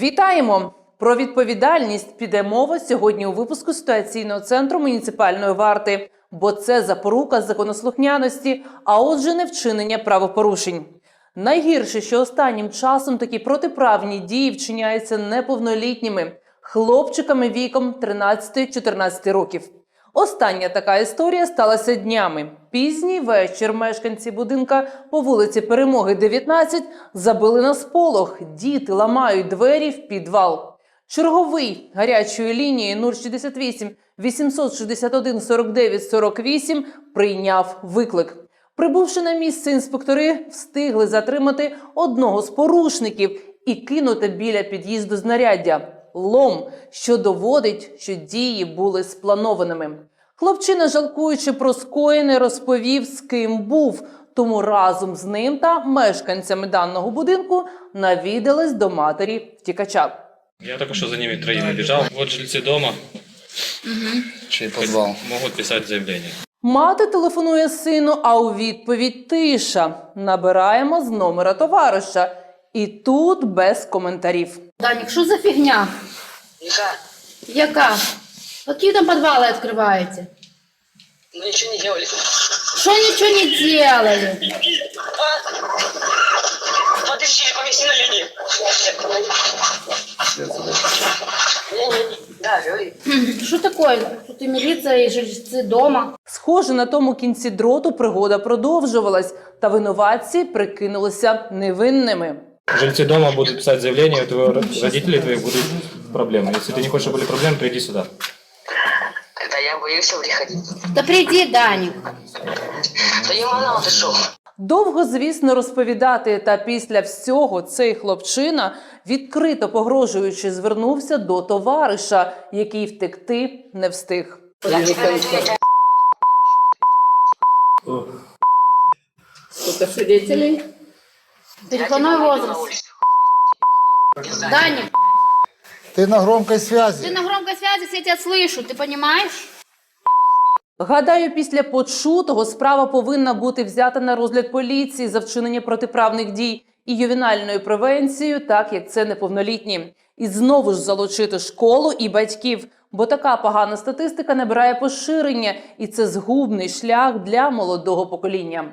Вітаємо! Про відповідальність піде мова сьогодні у випуску ситуаційного центру муніципальної варти, бо це запорука законослухняності, а отже, не вчинення правопорушень. Найгірше, що останнім часом такі протиправні дії вчиняються неповнолітніми хлопчиками віком 13-14 років. Остання така історія сталася днями. Пізній вечір мешканці будинка по вулиці Перемоги 19 забили на сполох. Діти ламають двері в підвал. Черговий гарячої лінії 068 861 49 48 прийняв виклик. Прибувши на місце, інспектори встигли затримати одного з порушників і кинути біля під'їзду знаряддя лом, що доводить, що дії були спланованими. Хлопчина, жалкуючи про скоєне, розповів, з ким був. Тому разом з ним та мешканцями даного будинку навідались до матері втікача. Я только что за ними троими бежал. Вот жильцы дома Чей подвал? могут писать заявление. Мати телефонує сину, а у відповідь тиша. Набираємо з номера товариша. І тут без коментарів. Данік, що за фігня? Яка? Яка? Які там підвали відкриваєте? Мы ничего не делали. Що нічого не делали? А? Подожди, повиси на. Да, говори. Що таке? Тут і міліція, і жильці дома. Схоже, на тому кінці дроту пригода продовжувалась, та винуватці прикинулися невинними. Жильцы дома будут писать заявление, у твоего родители твои будут проблемы. Если ты не хочешь, чтобы были проблемы, приди сюда. Когда я боюсь приходить. Та прийди, Данік. Да я мало ты шо? Довго, звісно, розповідати. Та після всього цей хлопчина, відкрито погрожуючи, звернувся до товариша, який втекти не встиг. Сколько свидетелей? Переходной возраст. Данік, Ты на громкой связи. ти на громкой связи, все тебя слышу, ти понимаешь? Гадаю, після почутого справа повинна бути взята на розгляд поліції за вчинення протиправних дій і ювенальною превенцією, так як це неповнолітні, і знову ж залучити школу і батьків, бо така погана статистика набирає поширення, і це згубний шлях для молодого покоління.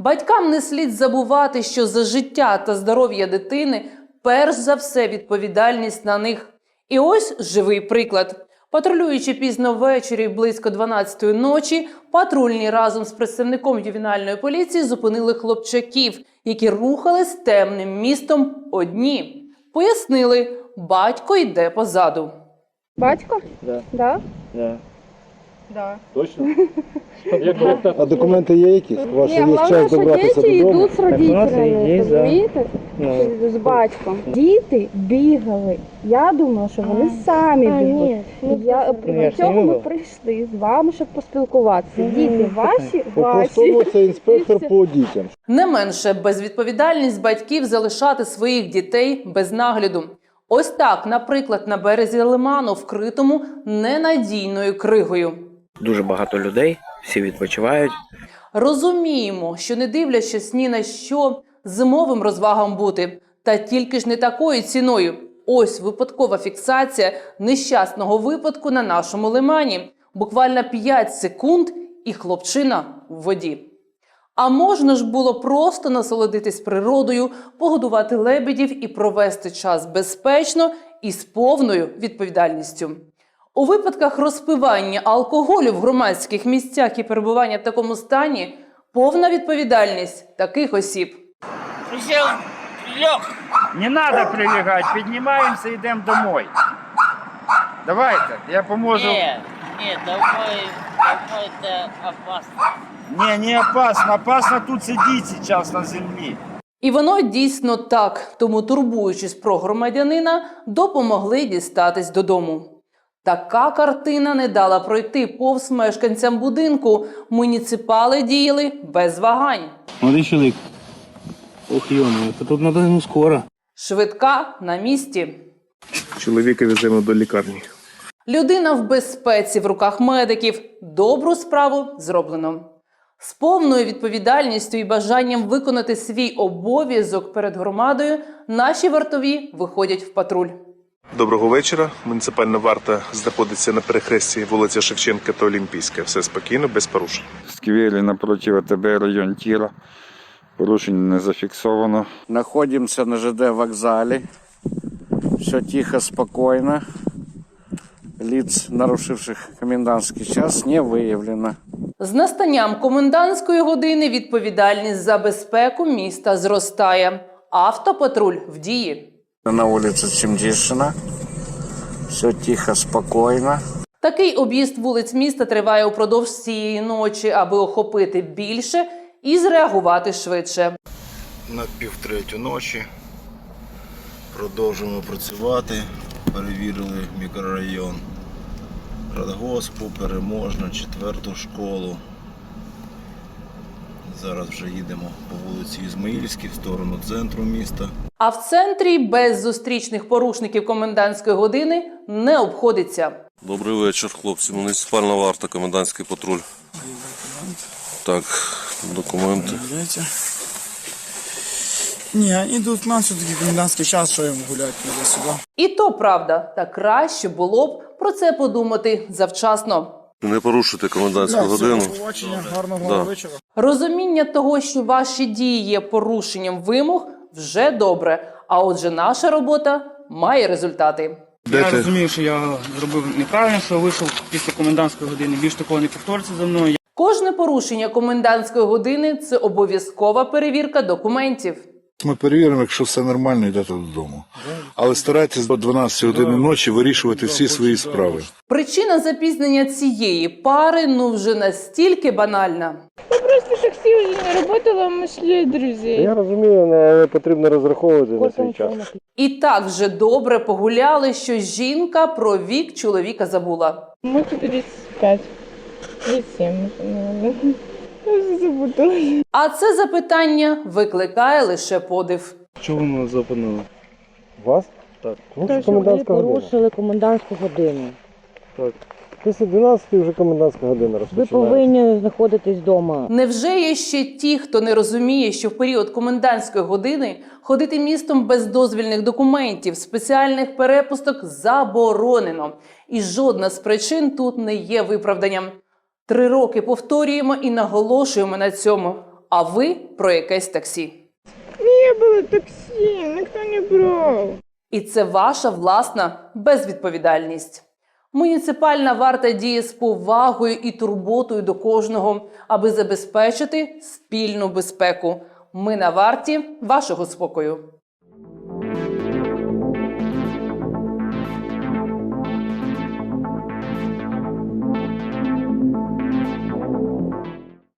Батькам не слід забувати, що за життя та здоров'я дитини перш за все відповідальність на них. І ось живий приклад. Патрулюючи пізно ввечері близько 12-ї ночі, патрульні разом з представником ювенальної поліції зупинили хлопчаків, які рухались темним містом одні. Пояснили, батько йде позаду. Батько? Да. Да? Да. Да. Точно? А документи є якісь? Ваша Ні, є головне, час що добратися діти додому? йдуть з родителями, є, розумієте? Ну. З батьком. Діти бігали. Я думала, що вони самі бігли. Я Ну, я ж цього не ми був. прийшли з вами, щоб поспілкуватися. Діти ваші, ваші. це інспектор по дітям. Не менше безвідповідальність батьків залишати своїх дітей без нагляду. Ось так, наприклад, на березі лиману, вкритому ненадійною кригою. Дуже багато людей, всі відпочивають. Розуміємо, що не дивлячись ні на що зимовим розвагам бути, та тільки ж не такою ціною. Ось випадкова фіксація нещасного випадку на нашому лимані. Буквально 5 секунд, і хлопчина в воді. А можна ж було просто насолодитись природою, погодувати лебедів і провести час безпечно і з повною відповідальністю. У випадках розпивання алкоголю в громадських місцях і перебування в такому стані повна відповідальність таких осіб. Не надо прилягать, піднімаємося, йдемо домой. Давайте, я поможу. Нет, нет, домой, домой это опасно. Не, не опасно, опасно тут сидіти зараз на землі. І воно дійсно так, тому, турбуючись про громадянина, допомогли дістатись додому. Така картина не дала пройти повз мешканцям будинку. Муніципали діяли без вагань. Молодий чоловік. Ох, йомо, то тут надо ну скоро. Швидка на місці. Чоловіка веземо до лікарні. Людина в безпеці в руках медиків. Добру справу зроблено. З повною відповідальністю і бажанням виконати свій обов'язок перед громадою наші вартові виходять в патруль. Доброго вечора. Муніципальна варта знаходиться на перехресті вулиця Шевченка та Олімпійська. Все спокійно, без порушень. В сквері напроти АТБ район Тіра. Порушень не зафіксовано. Находимся на ЖД вокзалі. Все тихо, спокойно. Лиц, нарушивших комендантский час, не выявлено. З настанням комендантської години відповідальність за безпеку міста зростає. Автопатруль в дії. На улице Чемдишина. Все тихо, спокойно. Такий об'їзд вулиць міста триває упродовж цієї ночі, аби охопити більше і зреагувати швидше. На півтретю ночі продовжуємо працювати. Перевірили мікрорайон Радгоспу, Переможна, четверту школу. Зараз вже їдемо по вулиці Ізмаїльській в сторону центру міста. А в центрі без зустрічних порушників комендантської години не обходиться. Добрий вечір, хлопці. Муніципальна варта, комендантський патруль. Так, документи. Ні, ідуть нам все-таки комендантський час, що їм гуляти туди-сюди. І то правда, та краще було б про це подумати завчасно. Не порушуйте комендантську годину. побачення, гарного Да. вечора. Розуміння того, що ваші дії є порушенням вимог, вже добре. А отже, наша робота має результати. Я розумію, що я зробив неправильно, що вийшов після комендантської години. Більш такого не повториться за мною. Кожне порушення комендантської години це обов'язкова перевірка документів. Ми перевіримо, якщо все нормально, йдете додому. Але старайтесь до 12 години ночі вирішувати всі свої справи. Причина запізнення цієї пари ну вже настільки банальна. Просто таксі вже не роботало, а ми йшли, друзі. Я розумію, але потрібно розраховувати на свій час. І так вже добре погуляли, що жінка про вік чоловіка забула. Ми тут 35. 37, може, Я вже забула. А це запитання викликає лише подив. Чого ви мене зупинили? Вас? Так. Тому що комендантська година. комендантську годину. Після 12 вже комендантська година розпочинається. знаходитись вдома. Невже є ще ті, хто не розуміє, що в період комендантської години ходити містом без дозвільних документів, спеціальних перепусток заборонено, і жодна з причин тут не є виправданням. Три роки повторюємо і наголошуємо на цьому. А ви про якесь таксі. Не було таксі, ніхто не брав. І це ваша власна безвідповідальність. Муніципальна варта діє з повагою і турботою до кожного, аби забезпечити спільну безпеку. Ми на варті вашого спокою.